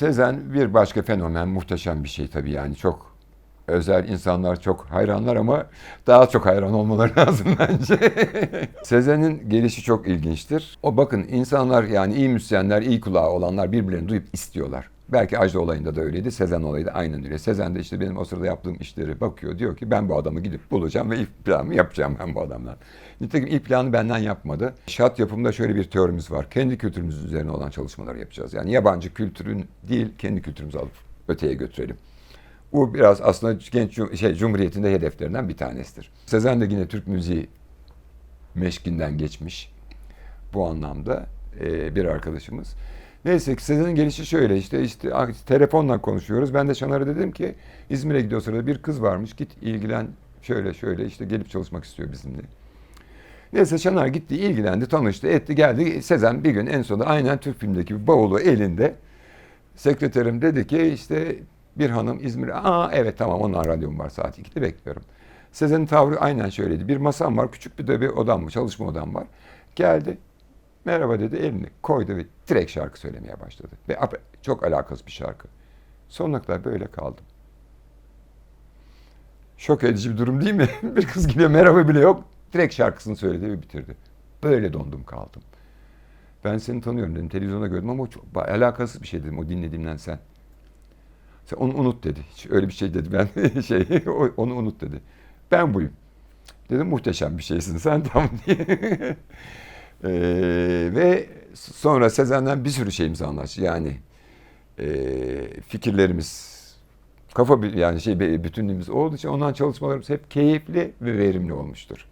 Sezen bir başka fenomen, muhteşem bir şey tabii yani çok özel insanlar çok hayranlar ama daha çok hayran olmaları lazım bence. Sezen'in gelişi çok ilginçtir. O bakın insanlar yani iyi müzisyenler, iyi kulağı olanlar birbirlerini duyup istiyorlar. Belki Ajda olayında da öyleydi, Sezen olayı da aynen öyle. Sezen de işte benim o sırada yaptığım işleri bakıyor. Diyor ki ben bu adamı gidip bulacağım ve ilk planımı yapacağım ben bu adamdan. Nitekim ilk planı benden yapmadı. Şat yapımında şöyle bir teorimiz var. Kendi kültürümüz üzerine olan çalışmaları yapacağız. Yani yabancı kültürün değil, kendi kültürümüzü alıp öteye götürelim. Bu biraz aslında genç şey, Cumhuriyet'in de hedeflerinden bir tanesidir. Sezen de yine Türk müziği meşkinden geçmiş bu anlamda bir arkadaşımız. Neyse ki Sezen'in gelişi şöyle işte işte telefonla konuşuyoruz. Ben de Şanar'a dedim ki İzmir'e gidiyor sırada bir kız varmış git ilgilen şöyle şöyle işte gelip çalışmak istiyor bizimle. Neyse Şanar gitti ilgilendi tanıştı etti geldi. Sezen bir gün en sonunda aynen Türk filmdeki bir bavulu elinde. Sekreterim dedi ki işte bir hanım İzmir'e aa evet tamam onun radyom var saat 2'de bekliyorum. Sezen'in tavrı aynen şöyleydi. Bir masam var küçük bir de bir odam var çalışma odam var. Geldi merhaba dedi elini koydu ve direkt şarkı söylemeye başladı. Ve çok alakasız bir şarkı. Sonuna kadar böyle kaldım. Şok edici bir durum değil mi? bir kız gidiyor merhaba bile yok. Direkt şarkısını söyledi ve bitirdi. Böyle dondum kaldım. Ben seni tanıyorum dedim. Televizyonda gördüm ama o çok alakasız bir şey dedim o dinlediğimden sen. Sen onu unut dedi. Hiç öyle bir şey dedi ben şey onu unut dedi. Ben buyum. Dedim muhteşem bir şeysin sen tam diye. Ee, ve sonra Sezen'den bir sürü şeyimizi anlaştı. Yani e, fikirlerimiz kafa yani şey bütünlüğümüz olduğu için ondan çalışmalarımız hep keyifli ve verimli olmuştur.